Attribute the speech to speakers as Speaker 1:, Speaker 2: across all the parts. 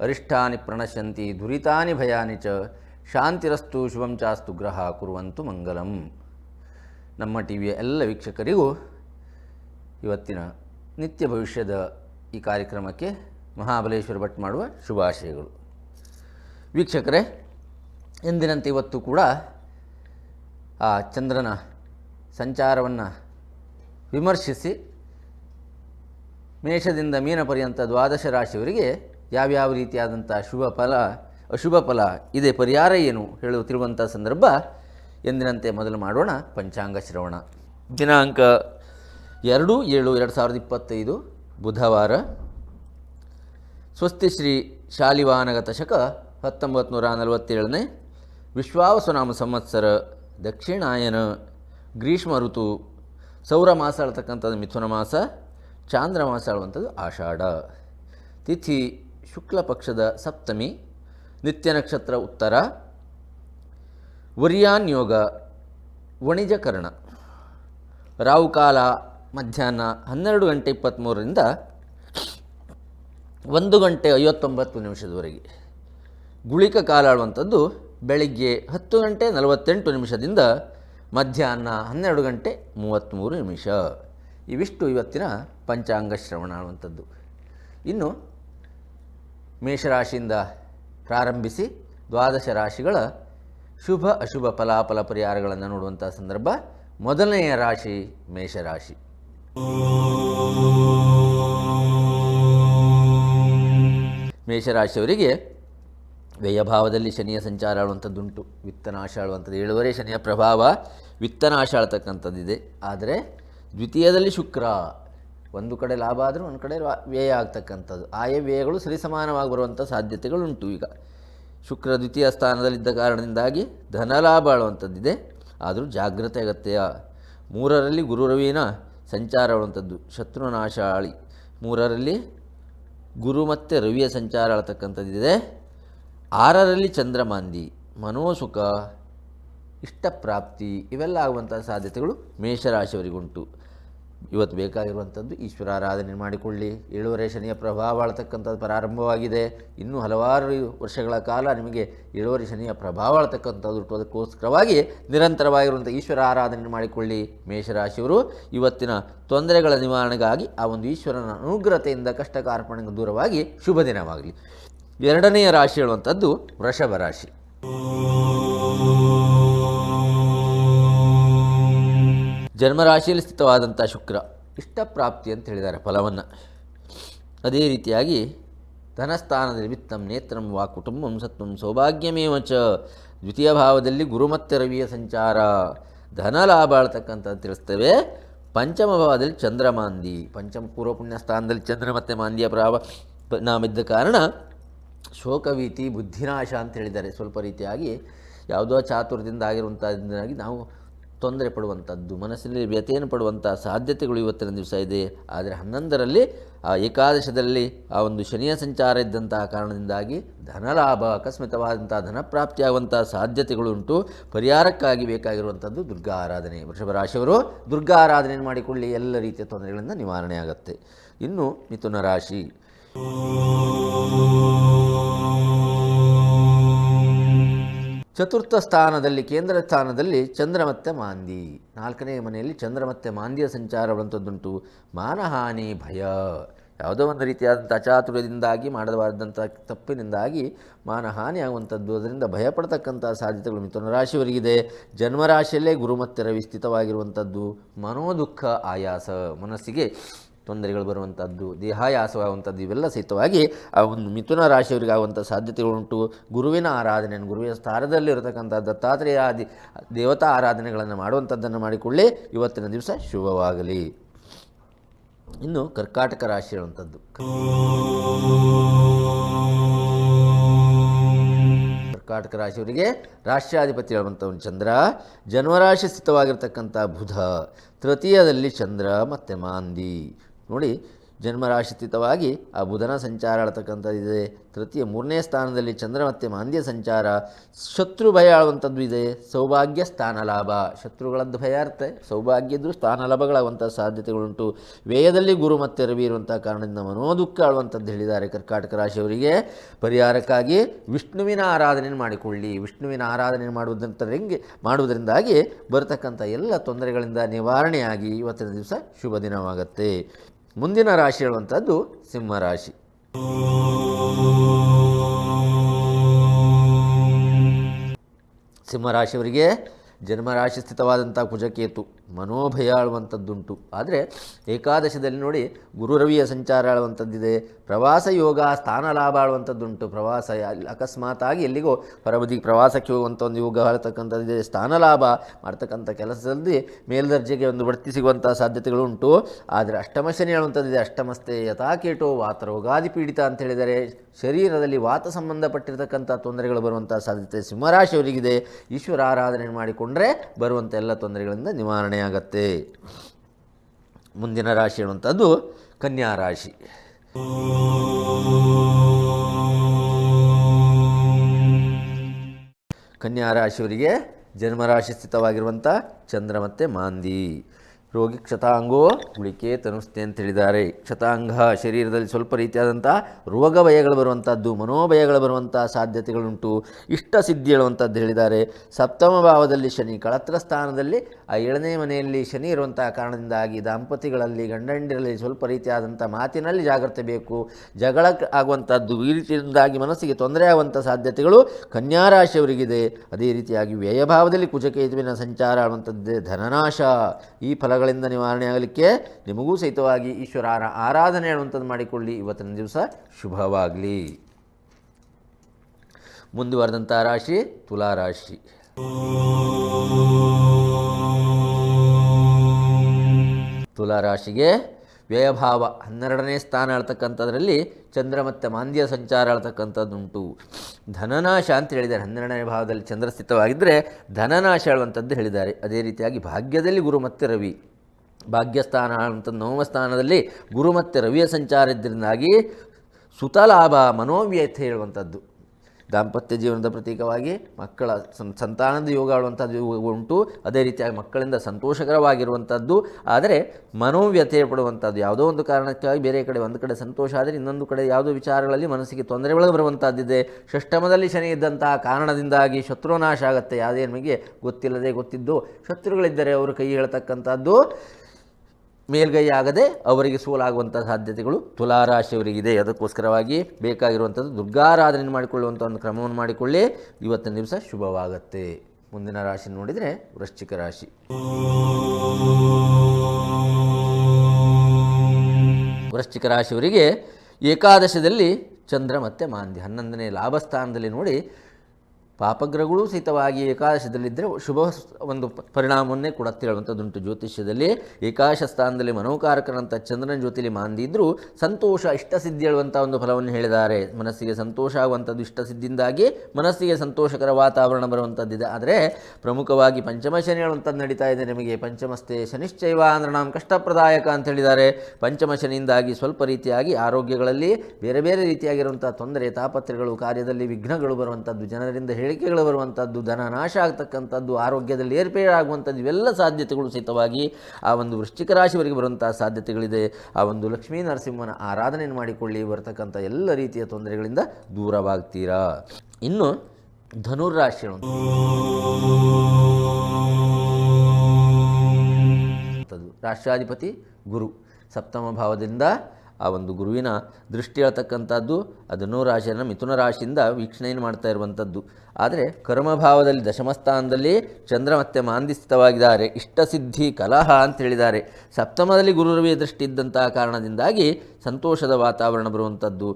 Speaker 1: ಅರಿಷ್ಟಾನಿ ಪ್ರಣಶಂತಿ, ದುರಿತಾನಿ ಭಯಾನಿ ಚ, ಶಾಂತಿರಸ್ತು ಶುಭಂ ಚಾಸ್ತು ಗ್ರಹ ಕುರುವಂತು ಮಂಗಲಂ. ನಮ್ಮ ಟಿ ವಿಯ ಎಲ್ಲ ವೀಕ್ಷಕರಿಗೂ ಇವತ್ತಿನ ನಿತ್ಯ ಭವಿಷ್ಯದ ಈ ಕಾರ್ಯಕ್ರಮಕ್ಕೆ ಮಹಾಬಲೇಶ್ವರ ಭಟ್ ಮಾಡುವ ಶುಭಾಶಯಗಳು. ವೀಕ್ಷಕರೇ, ಎಂದಿನಂತೆ ಇವತ್ತು ಕೂಡ ಆ ಚಂದ್ರನ ಸಂಚಾರವನ್ನು ವಿಮರ್ಶಿಸಿ ಮೇಷದಿಂದ ಮೀನ ಪರ್ಯಂತ ದ್ವಾದಶ ರಾಶಿಯವರಿಗೆ ಯಾವ್ಯಾವ ರೀತಿಯಾದಂಥ ಶುಭ ಫಲ, ಅಶುಭ ಫಲ, ಇದೆ ಪರಿಹಾರ ಏನು ಹೇಳುತ್ತಿರುವಂಥ ಸಂದರ್ಭ ಎಂದಿನಂತೆ ಮೊದಲು ಮಾಡೋಣ. ಪಂಚಾಂಗ ಶ್ರವಣ. ದಿನಾಂಕ ಎರಡು ಏಳು ಎರಡು ಸಾವಿರದ ಇಪ್ಪತ್ತೈದು, ಬುಧವಾರ. ಸ್ವಸ್ತಿ ಶ್ರೀ ಶಾಲಿವಾನಗತ ಶಕ ಹತ್ತೊಂಬತ್ತು ನೂರ ನಲವತ್ತೇಳನೇ ವಿಶ್ವಾವಸುನಾಮ ಸಂವತ್ಸರ ದಕ್ಷಿಣಾಯನ ಗ್ರೀಷ್ಮ ಋತು, ಸೌರ ಮಾಸ ಮಿಥುನ ಮಾಸ, ಚಾಂದ್ರ ಮಾಸ ಆಳುವಂಥದ್ದು ಆಷಾಢ. ತಿಥಿ ಶುಕ್ಲ ಪಕ್ಷದ ಸಪ್ತಮಿ, ನಿತ್ಯ ನಕ್ಷತ್ರ ಉತ್ತರ ವರ್ಯಾನ್ ಯೋಗ, ವಣಿಜಕರಣ. ರಾಹುಕಾಲ ಮಧ್ಯಾಹ್ನ ಹನ್ನೆರಡು ಗಂಟೆ ಇಪ್ಪತ್ತ್ಮೂರರಿಂದ ಒಂದು ಗಂಟೆ ಐವತ್ತೊಂಬತ್ತು ನಿಮಿಷದವರೆಗೆ. ಗುಳಿಕ ಕಾಲ ಆಳುವಂಥದ್ದು ಬೆಳಿಗ್ಗೆ ಹತ್ತು ಗಂಟೆ ನಲವತ್ತೆಂಟು ನಿಮಿಷದಿಂದ ಮಧ್ಯಾಹ್ನ ಹನ್ನೆರಡು ಗಂಟೆ ಮೂವತ್ತ್ಮೂರು ನಿಮಿಷ. ಇವಿಷ್ಟು ಇವತ್ತಿನ ಪಂಚಾಂಗ ಶ್ರವಣ ಆಳುವಂಥದ್ದು. ಇನ್ನು ಮೇಷರಾಶಿಯಿಂದ ಪ್ರಾರಂಭಿಸಿ ದ್ವಾದಶ ರಾಶಿಗಳ ಶುಭ ಅಶುಭ ಫಲಾಫಲ ಪರಿಹಾರಗಳನ್ನು ನೋಡುವಂಥ ಸಂದರ್ಭ. ಮೊದಲನೆಯ ರಾಶಿ ಮೇಷರಾಶಿ. ಮೇಷರಾಶಿಯವರಿಗೆ ವ್ಯಯಭಾವದಲ್ಲಿ ಶನಿಯ ಸಂಚಾರ ಆಳುವಂಥದ್ದುಂಟು ವಿತ್ತನಾಶ ಆಳುವಂಥದ್ದು ಏಳುವರೆ ಶನಿಯ ಪ್ರಭಾವ ವಿತ್ತನಾಶ ಆಳ್ತಕ್ಕಂಥದ್ದಿದೆ ಆದರೆ ದ್ವಿತೀಯದಲ್ಲಿ ಶುಕ್ರ ಒಂದು ಕಡೆ ಲಾಭ ಆದರೂ ಒಂದು ಕಡೆ ವ್ಯಯ ಆಗ್ತಕ್ಕಂಥದ್ದು. ಆಯಾ ವ್ಯಯಗಳು ಸರಿಸಮಾನವಾಗಿ ಬರುವಂಥ ಸಾಧ್ಯತೆಗಳುಂಟು ಈಗ. ಶುಕ್ರ ದ್ವಿತೀಯ ಸ್ಥಾನದಲ್ಲಿದ್ದ ಕಾರಣದಿಂದಾಗಿ ಧನಲಾಭ ಆಳುವಂಥದ್ದಿದೆ. ಆದರೂ ಜಾಗ್ರತೆ ಅಗತ್ಯ. ಮೂರರಲ್ಲಿ ಗುರು ರವಿನ ಸಂಚಾರ ಆಳುವಂಥದ್ದು. ಶತ್ರುನಾಶ ಆಳಿ ಮೂರರಲ್ಲಿ ಗುರು ಮತ್ತು ರವಿಯ ಸಂಚಾರ ಆಳ್ತಕ್ಕಂಥದ್ದಿದೆ. ಆರರಲ್ಲಿ ಚಂದ್ರಮಾಂದಿ. ಮನೋಸುಖ, ಇಷ್ಟಪ್ರಾಪ್ತಿ ಇವೆಲ್ಲ ಆಗುವಂಥ ಸಾಧ್ಯತೆಗಳು ಮೇಷರಾಶಿಯವರಿಗುಂಟು. ಇವತ್ತು ಬೇಕಾಗಿರುವಂಥದ್ದು ಈಶ್ವರಾರಾಧನೆ ಮಾಡಿಕೊಳ್ಳಿ. ಏಳುವರೆ ಶನಿಯ ಪ್ರಭಾವ ಆಳ್ತಕ್ಕಂಥದ್ದು ಪ್ರಾರಂಭವಾಗಿದೆ. ಇನ್ನೂ ಹಲವಾರು ವರ್ಷಗಳ ಕಾಲ ನಿಮಗೆ ಏಳುವರೆ ಶನಿಯ ಪ್ರಭಾವ ಆಳ್ತಕ್ಕಂಥದ್ದು ಅದಕ್ಕೋಸ್ಕರವಾಗಿ ನಿರಂತರವಾಗಿರುವಂಥ ಈಶ್ವರ ಆರಾಧನೆ ಮಾಡಿಕೊಳ್ಳಿ. ಮೇಷರಾಶಿಯವರು, ಇವತ್ತಿನ ತೊಂದರೆಗಳ ನಿವಾರಣೆಗಾಗಿ ಆ ಒಂದು ಈಶ್ವರನ ಅನುಗ್ರಹತೆಯಿಂದ ಕಷ್ಟ ಕಾರ್ಪಣೆಗೆ ದೂರವಾಗಿ ಶುಭ ದಿನವಾಗಲಿ. ಎರಡನೆಯ ರಾಶಿ ಹೇಳುವಂಥದ್ದು ವೃಷಭ ರಾಶಿ. ಜನ್ಮರಾಶಿಯಲ್ಲಿ ಸ್ಥಿತವಾದಂಥ ಶುಕ್ರ ಇಷ್ಟಪ್ರಾಪ್ತಿ ಅಂತ ಹೇಳಿದ್ದಾರೆ ಫಲವನ್ನು. ಅದೇ ರೀತಿಯಾಗಿ ಧನಸ್ಥಾನದ ನಿಮಿತ್ತಂ ನೇತ್ರಂ, ವಾ ಕುಟುಂಬಂ, ಸತ್ವಂ, ಸೌಭಾಗ್ಯಮೇವ ಚ ದ್ವಿತೀಯ ಭಾವದಲ್ಲಿ ಗುರು ಮತ್ತು ರವಿಯ ಸಂಚಾರ. ಧನ ಲಾಭ ಅಳ್ತಕ್ಕಂಥದ್ದು ತಿಳಿಸ್ತೇವೆ. ಪಂಚಮ ಭಾವದಲ್ಲಿ ಚಂದ್ರಮಾಂದಿ ಪಂಚಮ ಪೂರ್ವ ಪುಣ್ಯ ಸ್ಥಾನದಲ್ಲಿ ಚಂದ್ರ ಮತ್ತೆ ಮಾಂದಿಯ ಪ್ರಾವ ನಾಮಿದ್ದ ಕಾರಣ ಶೋಕವೀತಿ ಬುದ್ಧಿನಾಶ ಅಂತ ಹೇಳಿದ್ದಾರೆ. ಸ್ವಲ್ಪ ರೀತಿಯಾಗಿ ಯಾವುದೋ ಚಾತುರ್ಯದಿಂದ ಆಗಿರುವಂಥದ್ದಾಗಿ ನಾವು ತೊಂದರೆ ಪಡುವಂಥದ್ದು, ಮನಸ್ಸಿನಲ್ಲಿ ವ್ಯತೆಯನ್ನು ಪಡುವಂಥ ಸಾಧ್ಯತೆಗಳು ಇವತ್ತಿನ ದಿವಸ ಇದೆ. ಆದರೆ ಹನ್ನೊಂದರಲ್ಲಿ, ಆ ಏಕಾದಶದಲ್ಲಿ ಆ ಒಂದು ಶನಿಯ ಸಂಚಾರ ಇದ್ದಂತಹ ಕಾರಣದಿಂದಾಗಿ ಧನಲಾಭ ಅಕಸ್ಮಿತವಾದಂಥ ಧನಪ್ರಾಪ್ತಿಯಾಗುವಂಥ ಸಾಧ್ಯತೆಗಳುಂಟು ಪರಿಹಾರಕ್ಕಾಗಿ ಬೇಕಾಗಿರುವಂಥದ್ದು ದುರ್ಗಾ ಆರಾಧನೆ. ವೃಷಭ ರಾಶಿಯವರು ದುರ್ಗಾ ಆರಾಧನೆಯನ್ನು ಮಾಡಿಕೊಳ್ಳಿ. ಎಲ್ಲ ರೀತಿಯ ತೊಂದರೆಗಳಿಂದ ನಿವಾರಣೆ ಆಗುತ್ತೆ ಇನ್ನು ಮಿಥುನ ರಾಶಿ. ಚತುರ್ಥ ಸ್ಥಾನದಲ್ಲಿ, ಕೇಂದ್ರ ಸ್ಥಾನದಲ್ಲಿ ಚಂದ್ರ ಮತ್ತೆ ಮಾಂದಿ. ನಾಲ್ಕನೇ ಮನೆಯಲ್ಲಿ ಚಂದ್ರ ಮತ್ತೆ ಮಾಂದಿಯ ಸಂಚಾರವಂಥದ್ದುಂಟು ಮಾನಹಾನಿ ಭಯ. ಯಾವುದೋ ಒಂದು ರೀತಿಯಾದಂಥ ಅಚಾತುರ್ಯದಿಂದಾಗಿ ಮಾಡಬಾರ್ದಂಥ ತಪ್ಪಿನಿಂದಾಗಿ ಮಾನಹಾನಿ ಆಗುವಂಥದ್ದು. ಅದರಿಂದ ಭಯಪಡ್ತಕ್ಕಂಥ ಸಾಧ್ಯತೆಗಳು ಮಿಥುನ ರಾಶಿಯವರಿಗಿದೆ. ಜನ್ಮರಾಶಿಯಲ್ಲೇ ಗುರು ಮತ್ತು ರವಿ ಸ್ಥಿತವಾಗಿರುವಂಥದ್ದು. ಮನೋದುಃಖ, ಆಯಾಸ. ಮನಸ್ಸಿಗೆ ತೊಂದರೆಗಳು ಬರುವಂಥದ್ದು, ದೇಹಾಯಾಸವಾಗುವಂಥದ್ದು, ಇವೆಲ್ಲ ಸಹಿತವಾಗಿ ಆ ಒಂದು ಮಿಥುನ ರಾಶಿಯವರಿಗೆ ಆಗುವಂಥ ಸಾಧ್ಯತೆಗಳುಂಟು. ಗುರುವಿನ ಆರಾಧನೆಯನ್ನು ಗುರುವಿನ ಸ್ಥಾನದಲ್ಲಿರತಕ್ಕಂಥ ದತ್ತಾತ್ರೇಯ ಆದಿ ದೇವತಾ ಆರಾಧನೆಗಳನ್ನು ಮಾಡುವಂಥದ್ದನ್ನು ಮಾಡಿಕೊಳ್ಳಿ. ಇವತ್ತಿನ ದಿವಸ ಶುಭವಾಗಲಿ. ಇನ್ನು ಕರ್ಕಾಟಕ ರಾಶಿ ಹೇಳುವಂಥದ್ದು ಕರ್ಕಾಟಕ ರಾಶಿಯವರಿಗೆ ರಾಷ್ಟ್ರಾಧಿಪತಿ ಹೇಳುವಂಥವನು ಚಂದ್ರ, ಜನ್ಮರಾಶಿ ಸ್ಥಿತವಾಗಿರ್ತಕ್ಕಂಥ ಬುಧ, ತೃತೀಯದಲ್ಲಿ ಚಂದ್ರ ಮತ್ತು ಮಾಂದಿ. ನೋಡಿ ಜನ್ಮರಾಶಿತವಾಗಿ ಆ ಬುಧನ ಸಂಚಾರ ಆಳ್ತಕ್ಕಂಥದ್ದಿದೆ ತೃತೀಯ, ಮೂರನೇ ಸ್ಥಾನದಲ್ಲಿ ಚಂದ್ರ ಮತ್ತು ಮಾಂದ್ಯ ಸಂಚಾರ. ಶತ್ರು ಭಯ ಆಳುವಂಥದ್ದು ಇದೆ. ಸೌಭಾಗ್ಯ ಸ್ಥಾನ ಲಾಭ ಶತ್ರುಗಳದ್ದು ಭಯ ಇರುತ್ತೆ ಸೌಭಾಗ್ಯದ್ದು ಸ್ಥಾನ ಲಾಭಗಳಾಗುವಂಥ ಸಾಧ್ಯತೆಗಳುಂಟು. ವ್ಯಯದಲ್ಲಿ ಗುರು ಮತ್ತು ರವಿ ಇರುವಂಥ ಕಾರಣದಿಂದ ಮನೋದುಃಖ ಆಳುವಂಥದ್ದು ಹೇಳಿದ್ದಾರೆ ಕರ್ಕಾಟಕ ರಾಶಿಯವರಿಗೆ. ಪರಿಹಾರಕ್ಕಾಗಿ ವಿಷ್ಣುವಿನ ಆರಾಧನೆ ಮಾಡಿಕೊಳ್ಳಿ. ವಿಷ್ಣುವಿನ ಆರಾಧನೆ ಮಾಡುವುದಂತ ಹೆಂಗೆ? ಮಾಡುವುದರಿಂದಾಗಿ ಬರತಕ್ಕಂಥ ಎಲ್ಲ ತೊಂದರೆಗಳಿಂದ ನಿವಾರಣೆಯಾಗಿ ಇವತ್ತಿನ ದಿವಸ ಶುಭ ದಿನವಾಗುತ್ತೆ. ಮುಂದಿನ ರಾಶಿ ಹೇಳುವಂಥದ್ದು ಸಿಂಹರಾಶಿ ಸಿಂಹರಾಶಿಯವರಿಗೆ ಜನ್ಮರಾಶಿ ಸ್ಥಿತವಾದಂಥ ಕುಜಕೇತು. ಮನೋಭಯ ಆಳುವಂಥದ್ದುಂಟು ಆದರೆ ಏಕಾದಶದಲ್ಲಿ ನೋಡಿ ಗುರುರವಿಯ ಸಂಚಾರ ಆಳುವಂಥದ್ದಿದೆ, ಪ್ರವಾಸ ಯೋಗ ಸ್ಥಾನ ಲಾಭ ಆಳುವಂಥದ್ದುಂಟು. ಪ್ರವಾಸ ಅಕಸ್ಮಾತಾಗಿ ಎಲ್ಲಿಗೋ ಹೊರಬದಿಗೆ ಪ್ರವಾಸಕ್ಕೆ ಹೋಗುವಂಥ ಒಂದು ಯೋಗ ಆಳ್ತಕ್ಕಂಥದ್ದಿದೆ ಸ್ಥಾನ ಲಾಭ ಮಾಡ್ತಕ್ಕಂಥ ಕೆಲಸದಲ್ಲಿ ಮೇಲ್ದರ್ಜೆಗೆ ಒಂದು ಬಡ್ತಿ ಸಿಗುವಂಥ ಸಾಧ್ಯತೆಗಳು ಉಂಟು. ಆದರೆ ಅಷ್ಟಮ ಶನಿ ಹೇಳುವಂಥದ್ದಿದೆ ಅಷ್ಟಮಸ್ತೆ ಯಥಾಕೇಟೋ ವಾತ ರೋಗಾದಿ ಪೀಡಿತ ಅಂತ ಹೇಳಿದರೆ ಶರೀರದಲ್ಲಿ ವಾತ ಸಂಬಂಧಪಟ್ಟಿರತಕ್ಕಂಥ ತೊಂದರೆಗಳು ಬರುವಂಥ ಸಾಧ್ಯತೆ ಸಿಂಹರಾಶಿಯವರಿಗಿದೆ. ಈಶ್ವರ ಆರಾಧನೆ ಮಾಡಿಕೊಂಡ್ರೆ ಬರುವಂಥ ಎಲ್ಲ ತೊಂದರೆಗಳಿಂದ ನಿವಾರಣೆಯಾಗತ್ತೆ ಮುಂದಿನ ರಾಶಿ ಅನ್ನುವಂಥದ್ದು ಕನ್ಯಾ ರಾಶಿ. ಕನ್ಯಾ ರಾಶಿಯವರಿಗೆ ಜನ್ಮರಾಶಿ ಸ್ಥಿತವಾಗಿರುವಂಥ ಚಂದ್ರ ಮತ್ತು ಮಾಂದಿ. ರೋಗಿ ಕ್ಷತಾಂಗೋ ಗುಳಿಕೆ ತನುಸ್ತೆ ಅಂತ ಹೇಳಿದ್ದಾರೆ. ಕ್ಷತಾಂಗ ಶರೀರದಲ್ಲಿ ಸ್ವಲ್ಪ ರೀತಿಯಾದಂಥ ರೋಗ ಭಯಗಳು ಬರುವಂಥದ್ದು, ಮನೋಭಯಗಳು ಬರುವಂಥ ಸಾಧ್ಯತೆಗಳುಂಟು. ಇಷ್ಟ ಸಿದ್ಧಿ ಹೇಳುವಂಥದ್ದು ಹೇಳಿದ್ದಾರೆ. ಸಪ್ತಮ ಭಾವದಲ್ಲಿ ಶನಿ, ಕಳತ್ರ ಸ್ಥಾನದಲ್ಲಿ ಆ ಏಳನೇ ಮನೆಯಲ್ಲಿ ಶನಿ ಇರುವಂಥ ಕಾರಣದಿಂದಾಗಿ ದಾಂಪತಿಗಳಲ್ಲಿ ಗಂಡಂಡಿರಲ್ಲಿ ಸ್ವಲ್ಪ ರೀತಿಯಾದಂಥ ಮಾತಿನಲ್ಲಿ ಜಾಗ್ರತೆ ಬೇಕು. ಜಗಳ ಆಗುವಂಥದ್ದು ಈ ರೀತಿಯಿಂದಾಗಿ ಮನಸ್ಸಿಗೆ ತೊಂದರೆ ಆಗುವಂಥ ಸಾಧ್ಯತೆಗಳು ಕನ್ಯಾರಾಶಿಯವರಿಗಿದೆ ಅದೇ ರೀತಿಯಾಗಿ ವ್ಯಯಭಾವದಲ್ಲಿ ಕುಜಕೇತುವಿನ ಸಂಚಾರ ಆಗುವಂಥದ್ದೇ ಧನನಾಶ. ಈ ಫಲಗಳಿಂದ ನಿವಾರಣೆ ಆಗಲಿಕ್ಕೆ ನಿಮಗೂ ಸಹಿತವಾಗಿ ಈಶ್ವರ ಆರಾಧನೆ ಹೇಳುವಂಥದ್ದು ಮಾಡಿಕೊಳ್ಳಿ. ಇವತ್ತಿನ ದಿವಸ ಶುಭವಾಗಲಿ. ಮುಂದುವರೆದಂಥ ರಾಶಿ ತುಲಾರಾಶಿ ತುಲಾರಾಶಿಗೆ ವ್ಯಯಭಾವ ಹನ್ನೆರಡನೇ ಸ್ಥಾನ ಹೇಳ್ತಕ್ಕಂಥದ್ರಲ್ಲಿ ಚಂದ್ರ ಮತ್ತು ಮಾಂದ್ಯ ಸಂಚಾರ ಹೇಳ್ತಕ್ಕಂಥದ್ದುಂಟು. ಧನನಾಶ ಅಂತ ಹೇಳಿದ್ದಾರೆ. ಹನ್ನೆರಡನೇ ಭಾವದಲ್ಲಿ ಚಂದ್ರ ಸ್ಥಿತವಾಗಿದ್ದರೆ ಧನನಾಶ ಹೇಳುವಂಥದ್ದು ಹೇಳಿದ್ದಾರೆ. ಅದೇ ರೀತಿಯಾಗಿ ಭಾಗ್ಯದಲ್ಲಿ ಗುರು ಮತ್ತು ರವಿ. ಭಾಗ್ಯಸ್ಥಾನ ಅಂತ ನವಮ ಸ್ಥಾನದಲ್ಲಿ ಗುರು ಮತ್ತು ರವಿಯ ಸಂಚಾರ ಇದ್ದರಿಂದಾಗಿ ಸುತಲಾಭ ಮನೋವ್ಯಥೆ ಹೇಳುವಂಥದ್ದು. ದಾಂಪತ್ಯ ಜೀವನದ ಪ್ರತೀಕವಾಗಿ ಮಕ್ಕಳ ಸಂತಾನದ ಯೋಗ ಆಡುವಂಥದ್ದು ಉಂಟು. ಅದೇ ರೀತಿಯಾಗಿ ಮಕ್ಕಳಿಂದ ಸಂತೋಷಕರವಾಗಿರುವಂಥದ್ದು. ಆದರೆ ಮನೋವ್ಯಥೆ ಪಡುವಂಥದ್ದು ಯಾವುದೋ ಒಂದು ಕಾರಣಕ್ಕಾಗಿ ಬೇರೆ ಕಡೆ, ಒಂದು ಕಡೆ ಸಂತೋಷ ಆದರೆ ಇನ್ನೊಂದು ಕಡೆ ಯಾವುದೋ ವಿಚಾರಗಳಲ್ಲಿ ಮನಸ್ಸಿಗೆ ತೊಂದರೆಗಳು ಬರುವಂಥದ್ದಿದೆ. ಷಷ್ಟಮದಲ್ಲಿ ಶನಿ ಇದ್ದಂತಹ ಕಾರಣದಿಂದಾಗಿ ಶತ್ರುನಾಶ ಆಗುತ್ತೆ. ಯಾವುದೇ ನಮಗೆ ಗೊತ್ತಿಲ್ಲದೆ ಗೊತ್ತಿದ್ದು, ಶತ್ರುಗಳಿದ್ದರೆ ಅವರು ಕೈ ಹೇಳ್ತಕ್ಕಂಥದ್ದು. ಮೇಲ್ಗೈ ಆಗದೆ ಅವರಿಗೆ ಸೋಲಾಗುವಂಥ ಸಾಧ್ಯತೆಗಳು ತುಲಾರಾಶಿಯವರಿಗಿದೆ. ಅದಕ್ಕೋಸ್ಕರವಾಗಿ ಬೇಕಾಗಿರುವಂಥದ್ದು ದುರ್ಗಾರಾಧನೆ ಮಾಡಿಕೊಳ್ಳುವಂಥ ಒಂದು ಕ್ರಮವನ್ನು ಮಾಡಿಕೊಳ್ಳಿ. ಇವತ್ತಿನ ದಿವಸ ಶುಭವಾಗತ್ತೆ. ಮುಂದಿನ ರಾಶಿ ನೋಡಿದರೆ ವೃಶ್ಚಿಕ ರಾಶಿ. ವೃಶ್ಚಿಕ ರಾಶಿಯವರಿಗೆ ಏಕಾದಶದಲ್ಲಿ ಚಂದ್ರ ಮತ್ತು ಮಾಂದ್ಯ. ಹನ್ನೊಂದನೇ ಲಾಭಸ್ಥಾನದಲ್ಲಿ ನೋಡಿ ಪಾಪಗ್ರಹಗಳು ಸಹಿತವಾಗಿ ಏಕಾದಶದಲ್ಲಿದ್ದರೆ ಶುಭ ಒಂದು ಪರಿಣಾಮವನ್ನೇ ಕೊಡತ್ತೆ ಹೇಳುವಂಥದ್ದುಂಟು ಜ್ಯೋತಿಷ್ಯದಲ್ಲಿ ಏಕಾದಶ ಸ್ಥಾನದಲ್ಲಿ ಮನೋಕಾರಕರಂಥ ಚಂದ್ರನ ಜ್ಯೋತಿಲಿ ಮಾಂದಿದ್ದರೂ ಸಂತೋಷ, ಇಷ್ಟಸಿದ್ಧಿ ಹೇಳುವಂಥ ಒಂದು ಫಲವನ್ನು ಹೇಳಿದ್ದಾರೆ. ಮನಸ್ಸಿಗೆ ಸಂತೋಷ ಆಗುವಂಥದ್ದು ಇಷ್ಟಸಿದ್ಧಿಯಿಂದಾಗಿ ಮನಸ್ಸಿಗೆ ಸಂತೋಷಕರ ವಾತಾವರಣ ಬರುವಂಥದ್ದಿದೆ ಆದರೆ ಪ್ರಮುಖವಾಗಿ ಪಂಚಮ ಶನಿ ಹೇಳುವಂಥದ್ದು ನಡೀತಾ ಇದೆ ನಿಮಗೆ. ಪಂಚಮಸ್ಥೆ ಶನಿಶ್ಚೈವ ಅಂದ್ರೆ ನಾವು ಕಷ್ಟಪ್ರದಾಯಕ ಅಂತ ಹೇಳಿದ್ದಾರೆ. ಪಂಚಮ ಶನಿಯಿಂದಾಗಿ ಸ್ವಲ್ಪ ರೀತಿಯಾಗಿ ಆರೋಗ್ಯಗಳಲ್ಲಿ ಬೇರೆ ಬೇರೆ ರೀತಿಯಾಗಿರುವಂಥ ತೊಂದರೆ ತಾಪತ್ರೆಗಳು ಕಾರ್ಯದಲ್ಲಿ ವಿಘ್ನಗಳು ಬರುವಂಥದ್ದು ಜನರಿಂದ ಹೇಳಿಕೆಗಳು ಬರುವಂಥದ್ದು, ಧನ ನಾಶ ಆಗ್ತಕ್ಕಂಥದ್ದು, ಆರೋಗ್ಯದಲ್ಲಿ ಏರ್ಪೇರಾಗುವಂಥದ್ದು ಇವೆಲ್ಲ ಸಾಧ್ಯತೆಗಳು ಸಹಿತವಾಗಿ ಆ ಒಂದು ವೃಶ್ಚಿಕ ರಾಶಿವರೆಗೆ ಬರುವಂಥ ಸಾಧ್ಯತೆಗಳಿದೆ. ಆ ಒಂದು ಲಕ್ಷ್ಮೀ ನರಸಿಂಹನ ಆರಾಧನೆಯನ್ನು ಮಾಡಿಕೊಳ್ಳಿ, ಬರ್ತಕ್ಕಂಥ ಎಲ್ಲ ರೀತಿಯ ತೊಂದರೆಗಳಿಂದ ದೂರವಾಗ್ತೀರಾ? ಇನ್ನು ಧನುರ್ರಾಶಿ ಹೇಳುವಂಥದ್ದು. ಅಂತದ್ದು ರಾಷ್ಟ್ರಾಧಿಪತಿ ಗುರು. ಸಪ್ತಮ ಭಾವದಿಂದ ಆ ಒಂದು ಗುರುವಿನ ದೃಷ್ಟಿ ಹೇಳ್ತಕ್ಕಂಥದ್ದು, ಅದು ರಾಶಿಯನ್ನು ಮಿಥುನ ರಾಶಿಯಿಂದ ವೀಕ್ಷಣೆಯನ್ನು ಮಾಡ್ತಾ ಇರುವಂಥದ್ದು. ಆದರೆ ಕರ್ಮಭಾವದಲ್ಲಿ ದಶಮಸ್ಥಾನದಲ್ಲಿ ಚಂದ್ರ ಮತ್ತೆ ಮಾಂದಿಸ್ಥಿತವಾಗಿದ್ದಾರೆ ಇಷ್ಟಸಿದ್ಧಿ, ಕಲಹ ಅಂತ ಹೇಳಿದ್ದಾರೆ. ಸಪ್ತಮದಲ್ಲಿ ಗುರುರವಿಯ ದೃಷ್ಟಿ ಇದ್ದಂತಹ ಕಾರಣದಿಂದಾಗಿ ಸಂತೋಷದ ವಾತಾವರಣ ಬರುವಂಥದ್ದು.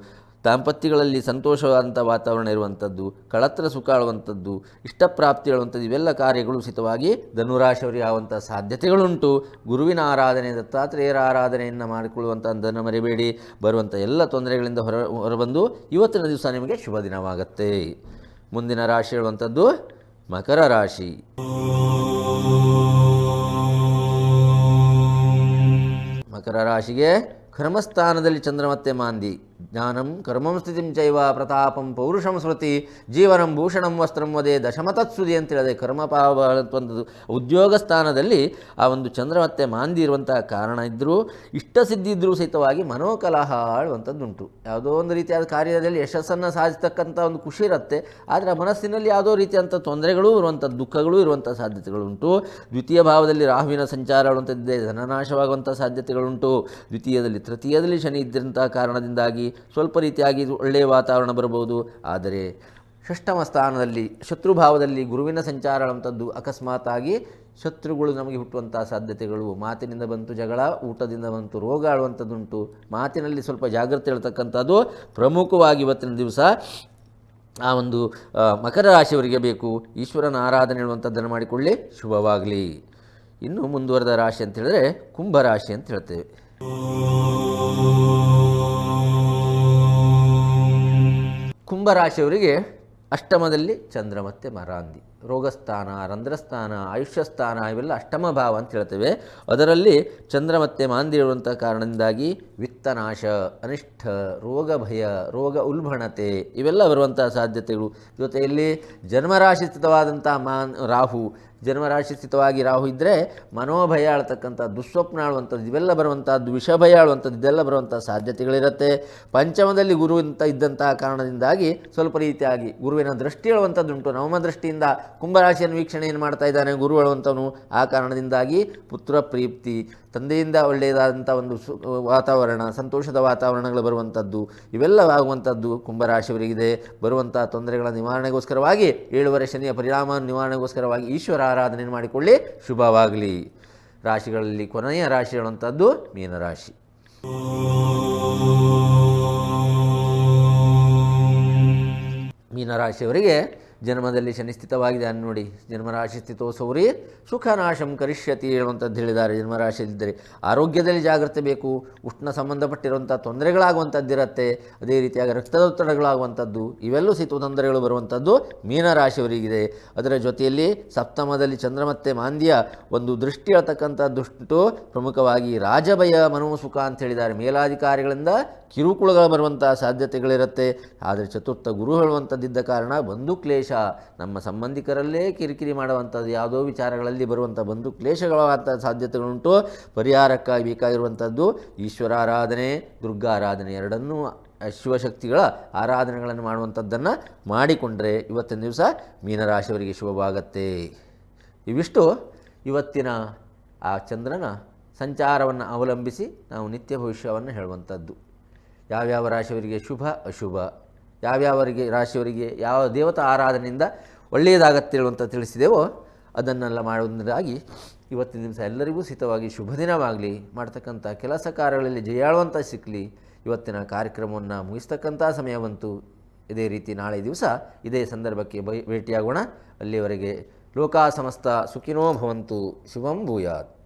Speaker 1: ದಾಂಪತ್ಯಗಳಲ್ಲಿ ಸಂತೋಷವಾದಂಥ ವಾತಾವರಣ ಇರುವಂಥದ್ದು, ಕಳತ್ರ ಸುಖ ಆಳುವಂಥದ್ದು, ಇಷ್ಟಪ್ರಾಪ್ತಿ ಹೇಳುವಂಥದ್ದು ಇವೆಲ್ಲ ಕಾರ್ಯಗಳು ಉಚಿತವಾಗಿ ಧನುರಾಶಿಯವರಿಗೆ ಆಗುವಂಥ ಸಾಧ್ಯತೆಗಳುಂಟು. ಗುರುವಿನ ಆರಾಧನೆ, ದತ್ತಾತ್ರೇಯರ ಆರಾಧನೆಯನ್ನು ಮಾಡಿಕೊಳ್ಳುವಂಥ ಧನ ಮರಿಬೇಡಿ. ಬರುವಂಥ ಎಲ್ಲ ತೊಂದರೆಗಳಿಂದ ಹೊರ, ಹೊರಬಂದು ಇವತ್ತಿನ ದಿವಸ ನಿಮಗೆ ಶುಭ ದಿನವಾಗತ್ತೆ. ಮುಂದಿನ ರಾಶಿ ಹೇಳುವಂಥದ್ದು ಮಕರ ರಾಶಿ. ಮಕರ ರಾಶಿಗೆ ಕ್ರಮಸ್ಥಾನದಲ್ಲಿ ಚಂದ್ರ ಮತ್ತೆ ಮಾಂದಿ. ಜ್ಞಾನಂ ಕರ್ಮಂ ಸ್ಥಿತಿಂ ಚೈವ ಪ್ರತಾಪಂ ಪೌರುಷಂ ಸ್ಮೃತಿ ಜೀವನಂ ಭೂಷಣಂ ವಸ್ತ್ರಂ ವದೇ ದಶಮತತ್ಸುದಿ ಅಂತ ಹೇಳಿದೆ ಕರ್ಮಪಾವ ಉದ್ಯೋಗ ಸ್ಥಾನದಲ್ಲಿ ಆ ಒಂದು ಚಂದ್ರ ಮತ್ತೆ ಮಾಂದಿ ಇರುವಂತಹ ಕಾರಣ ಇದ್ದರೂ ಇಷ್ಟ ಸಿದ್ಧಿದ್ರೂ ಸಹಿತವಾಗಿ ಮನೋಕಲಹ ಆಳುವಂಥದ್ದುಂಟು. ಯಾವುದೋ ಒಂದು ರೀತಿಯಾದ ಕಾರ್ಯದಲ್ಲಿ ಯಶಸ್ಸನ್ನು ಸಾಧಿಸ್ತಕ್ಕಂಥ ಒಂದು ಖುಷಿ ಇರುತ್ತೆ. ಆದರೆ ಮನಸ್ಸಿನಲ್ಲಿ ಯಾವುದೋ ರೀತಿಯಂಥ ತೊಂದರೆಗಳೂ ಇರುವಂಥ ದುಃಖಗಳೂ ಇರುವಂಥ ಸಾಧ್ಯತೆಗಳುಂಟು. ದ್ವಿತೀಯ ಭಾವದಲ್ಲಿ ರಾಹುವಿನ ಸಂಚಾರ ಆಳುವಂಥದ್ದೇ ಧನನಾಶವಾಗುವಂಥ ಸಾಧ್ಯತೆಗಳುಂಟು. ದ್ವಿತೀಯದಲ್ಲಿ, ತೃತೀಯದಲ್ಲಿ ಶನಿ ಇದ್ದಂಥ ಕಾರಣದಿಂದಾಗಿ ಸ್ವಲ್ಪ ರೀತಿಯಾಗಿ ಒಳ್ಳೆಯ ವಾತಾವರಣ ಬರಬಹುದು. ಆದರೆ ಷಷ್ಠಮ ಸ್ಥಾನದಲ್ಲಿ, ಶತ್ರುಭಾವದಲ್ಲಿ ಗುರುವಿನ ಸಂಚಾರ ಅನ್ನುವಂಥದ್ದು ಅಕಸ್ಮಾತಾಗಿ ಶತ್ರುಗಳು ನಮಗೆ ಹುಟ್ಟುವಂಥ ಸಾಧ್ಯತೆಗಳು. ಮಾತಿನಿಂದ ಬಂತು ಜಗಳ, ಊಟದಿಂದ ಬಂತು ರೋಗ ಆಳುವಂಥದ್ದುಂಟು ಮಾತಿನಲ್ಲಿ ಸ್ವಲ್ಪ ಜಾಗ್ರತೆ ಹೇಳ್ತಕ್ಕಂಥದ್ದು ಪ್ರಮುಖವಾಗಿ ಇವತ್ತಿನ ದಿವಸ ಆ ಒಂದು ಮಕರ ರಾಶಿಯವರಿಗೆ ಬೇಕು. ಈಶ್ವರನ ಆರಾಧನೆ ಹೇಳುವಂಥದ್ದನ್ನು ಮಾಡಿಕೊಳ್ಳಿ. ಶುಭವಾಗಲಿ. ಇನ್ನು ಮುಂದುವರೆದ ರಾಶಿ ಅಂತ ಹೇಳಿದ್ರೆ ಕುಂಭರಾಶಿ ಅಂತ ಹೇಳ್ತೇವೆ. ಕುಂಭರಾಶಿಯವರಿಗೆ ಅಷ್ಟಮದಲ್ಲಿ ಚಂದ್ರ ಮತ್ತು ಮರಾಂದಿ ರೋಗಸ್ಥಾನ, ರಂಧ್ರಸ್ಥಾನ, ಆಯುಷ್ಯಸ್ಥಾನ ಇವೆಲ್ಲ ಅಷ್ಟಮ ಭಾವ ಅಂತ ಹೇಳ್ತೇವೆ. ಅದರಲ್ಲಿ ಚಂದ್ರ ಮತ್ತು ಮಾಂದಿ ಇರುವಂಥ ಕಾರಣದಿಂದಾಗಿ ವಿತ್ತನಾಶ ಅನಿಷ್ಠ, ರೋಗ ಭಯ, ರೋಗ ಉಲ್ಬಣತೆ ಇವೆಲ್ಲ ಬರುವಂಥ ಸಾಧ್ಯತೆಗಳು. ಜೊತೆಯಲ್ಲಿ ಜನ್ಮರಾಶಿ ಸ್ಥಿತವಾದಂಥ ಮಾನ್ ರಾಹು ಜನ್ಮರಾಶಿ ಸ್ಥಿತವಾಗಿ ರಾಹು ಇದ್ದರೆ ಮನೋಭಯ ಆಳ್ತಕ್ಕಂಥ, ದುಸ್ವಪ್ನ ಆಳುವಂಥದ್ದು, ಇವೆಲ್ಲ ಬರುವಂಥದ್ದು, ವಿಷಭಯ ಆಳುವಂಥದ್ದು, ಇದೆಲ್ಲ ಬರುವಂಥ ಸಾಧ್ಯತೆಗಳಿರುತ್ತೆ. ಪಂಚಮದಲ್ಲಿ ಗುರು ಅಂತ ಇದ್ದಂತಹ ಕಾರಣದಿಂದಾಗಿ ಸ್ವಲ್ಪ ರೀತಿಯಾಗಿ ಗುರುವಿನ ದೃಷ್ಟಿ ಹೇಳುವಂಥದ್ದುಂಟು ನವಮ ದೃಷ್ಟಿಯಿಂದ ಕುಂಭರಾಶಿಯನ್ನು ಏನು ಮಾಡ್ತಾ ಇದ್ದಾನೆ ಗುರು ಹೇಳುವಂಥವನು ಆ ಕಾರಣದಿಂದಾಗಿ ಪುತ್ರ ಪ್ರೀಪ್ತಿ, ತಂದೆಯಿಂದ ಒಳ್ಳೆಯದಾದಂಥ ಒಂದು ವಾತಾವರಣ, ಸಂತೋಷದ ವಾತಾವರಣಗಳು ಬರುವಂಥದ್ದು, ಇವೆಲ್ಲ ಆಗುವಂಥದ್ದು ಕುಂಭರಾಶಿಯವರಿಗಿದೆ. ಬರುವಂಥ ತೊಂದರೆಗಳ ನಿವಾರಣೆಗೋಸ್ಕರವಾಗಿ ಏಳುವರೆ ಶನಿಯ ಪರಿಣಾಮ ನಿವಾರಣೆಗೋಸ್ಕರವಾಗಿ ಈಶ್ವರ ಆರಾಧನೆ ಮಾಡಿಕೊಳ್ಳಿ. ಶುಭವಾಗಲಿ. ರಾಶಿಗಳಲ್ಲಿ ಕೊನೆಯ ರಾಶಿ. ಮೀನರಾಶಿ ಮೀನರಾಶಿಯವರಿಗೆ ಜನ್ಮದಲ್ಲಿ ಶನಿ ಸ್ಥಿತವಾಗಿದೆ ನೋಡಿ. ಜನ್ಮರಾಶಿ ಸ್ಥಿತೋ ಸೌರಿ ಸುಖನಾಶಂ ಕರಿಷ್ಯತಿ ಹೇಳುವಂಥದ್ದು ಹೇಳಿದ್ದಾರೆ ಜನ್ಮರಾಶಿಯಲ್ಲಿದ್ದರೆ. ಆರೋಗ್ಯದಲ್ಲಿ ಜಾಗ್ರತೆ ಬೇಕು. ಉಷ್ಣ ಸಂಬಂಧಪಟ್ಟಿರುವಂಥ ತೊಂದರೆಗಳಾಗುವಂಥದ್ದಿರುತ್ತೆ ಅದೇ ರೀತಿಯಾಗಿ ರಕ್ತದೊತ್ತಡಗಳಾಗುವಂಥದ್ದು ಇವೆಲ್ಲೂ ಸಿತು ತೊಂದರೆಗಳು ಬರುವಂಥದ್ದು ಮೀನರಾಶಿಯವರಿಗಿದೆ. ಅದರ ಜೊತೆಯಲ್ಲಿ ಸಪ್ತಮದಲ್ಲಿ ಚಂದ್ರ ಮತ್ತೆ ಮಾಂದ್ಯ ಒಂದು ದೃಷ್ಟಿ ಹೇಳ್ತಕ್ಕಂಥ ದುಷ್ಟು ಪ್ರಮುಖವಾಗಿ ರಾಜಭಯ ಮನೋಸುಖ ಅಂತ ಹೇಳಿದ್ದಾರೆ. ಮೇಲಾಧಿಕಾರಿಗಳಿಂದ ಕಿರುಕುಳಗಳು ಬರುವಂಥ ಸಾಧ್ಯತೆಗಳಿರುತ್ತೆ. ಆದರೆ ಚತುರ್ಥ ಗುರು ಹೇಳುವಂಥದ್ದಿದ್ದ ಕಾರಣ ಬಂಧು ಕ್ಲೇಶ ನಮ್ಮ ಸಂಬಂಧಿಕರಲ್ಲೇ ಕಿರಿಕಿರಿ ಮಾಡುವಂಥದ್ದು, ಯಾವುದೋ ವಿಚಾರಗಳಲ್ಲಿ ಬರುವಂಥ ಬಂದು ಕ್ಲೇಶಗಳಾದಂಥ ಸಾಧ್ಯತೆಗಳುಂಟು. ಪರಿಹಾರಕ್ಕಾಗಿ ಬೇಕಾಗಿರುವಂಥದ್ದು ಈಶ್ವರಾರಾಧನೆ ದುರ್ಗಾರಾಧನೆ ಎರಡನ್ನೂ ಶಿವಶಕ್ತಿಗಳ ಆರಾಧನೆಗಳನ್ನು ಮಾಡುವಂಥದ್ದನ್ನು ಮಾಡಿಕೊಂಡ್ರೆ ಇವತ್ತಿನ ದಿವಸ ಮೀನರಾಶಿಯವರಿಗೆ ಶುಭವಾಗತ್ತೆ. ಇವಿಷ್ಟು ಇವತ್ತಿನ ಆ ಚಂದ್ರನ ಸಂಚಾರವನ್ನು ಅವಲಂಬಿಸಿ ನಾವು ನಿತ್ಯ ಭವಿಷ್ಯವನ್ನು ಹೇಳುವಂಥದ್ದು. ಯಾವ್ಯಾವ ರಾಶಿಯವರಿಗೆ ಶುಭ, ಅಶುಭ? ಯಾವ್ಯಾವರಿಗೆ ರಾಶಿಯವರಿಗೆ ಯಾವ ದೇವತಾ ಆರಾಧನೆಯಿಂದ ಒಳ್ಳೆಯದಾಗತ್ತೆ ಅಂತ ತಿಳಿಸಿದೆವೋ ಅದನ್ನೆಲ್ಲ ಮಾಡುವುದಾಗಿ ಇವತ್ತಿನ ದಿವಸ ಎಲ್ಲರಿಗೂ ಸಿತವಾಗಿ ಶುಭ ದಿನವಾಗಲಿ. ಮಾಡ್ತಕ್ಕಂಥ ಕೆಲಸ ಕಾರ್ಯಗಳಲ್ಲಿ ಜಯಾಳುವಂಥ ಸಿಕ್ಕಲಿ ಇವತ್ತಿನ ಕಾರ್ಯಕ್ರಮವನ್ನು ಮುಗಿಸ್ತಕ್ಕಂಥ ಸಮಯ ಬಂತು. ಇದೇ ರೀತಿ ನಾಳೆ ದಿವಸ ಇದೇ ಸಂದರ್ಭಕ್ಕೆ ಬೈ ಭೇಟಿಯಾಗೋಣ. ಅಲ್ಲಿಯವರೆಗೆ ಲೋಕಾ ಸಮಸ್ತ ಸುಖಿನೋ ಭವಂತು. ಶುಭಂ ಭೂಯಾತ್.